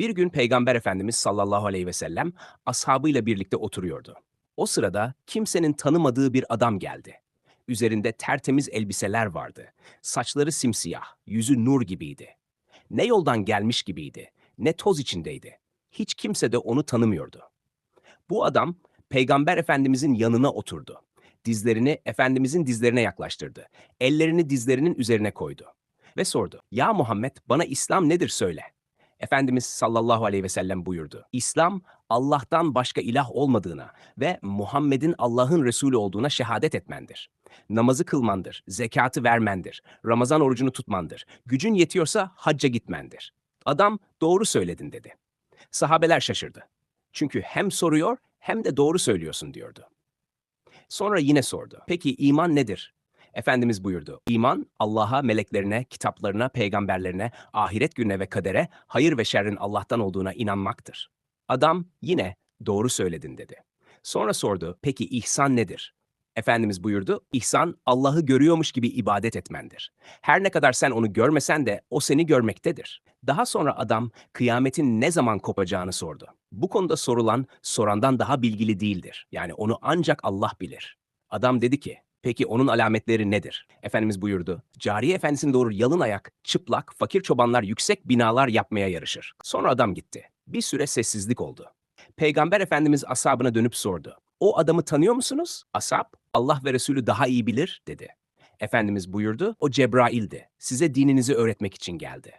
Bir gün Peygamber Efendimiz sallallahu aleyhi ve sellem ashabıyla birlikte oturuyordu. O sırada kimsenin tanımadığı bir adam geldi. Üzerinde tertemiz elbiseler vardı. Saçları simsiyah, yüzü nur gibiydi. Ne yoldan gelmiş gibiydi, ne toz içindeydi. Hiç kimse de onu tanımıyordu. Bu adam Peygamber Efendimizin yanına oturdu. Dizlerini Efendimizin dizlerine yaklaştırdı. Ellerini dizlerinin üzerine koydu ve sordu. Ya Muhammed bana İslam nedir söyle. Efendimiz sallallahu aleyhi ve sellem buyurdu. İslam Allah'tan başka ilah olmadığına ve Muhammed'in Allah'ın Resulü olduğuna şehadet etmendir. Namazı kılmandır, zekatı vermendir, Ramazan orucunu tutmandır, gücün yetiyorsa hacca gitmendir. Adam doğru söyledin dedi. Sahabeler şaşırdı. Çünkü hem soruyor hem de doğru söylüyorsun diyordu. Sonra yine sordu. Peki iman nedir? Efendimiz buyurdu. İman, Allah'a, meleklerine, kitaplarına, peygamberlerine, ahiret gününe ve kadere, hayır ve şerrin Allah'tan olduğuna inanmaktır. Adam yine doğru söyledin dedi. Sonra sordu. Peki ihsan nedir? Efendimiz buyurdu. İhsan, Allah'ı görüyormuş gibi ibadet etmendir. Her ne kadar sen onu görmesen de o seni görmektedir. Daha sonra adam kıyametin ne zaman kopacağını sordu. Bu konuda sorulan sorandan daha bilgili değildir. Yani onu ancak Allah bilir. Adam dedi ki, peki onun alametleri nedir? Efendimiz buyurdu, cariye efendisine doğru yalın ayak, çıplak, fakir çobanlar yüksek binalar yapmaya yarışır. Sonra adam gitti. Bir süre sessizlik oldu. Peygamber Efendimiz ashabına dönüp sordu. O adamı tanıyor musunuz? Ashab, Allah ve Resulü daha iyi bilir dedi. Efendimiz buyurdu, o Cebrail'di. Size dininizi öğretmek için geldi.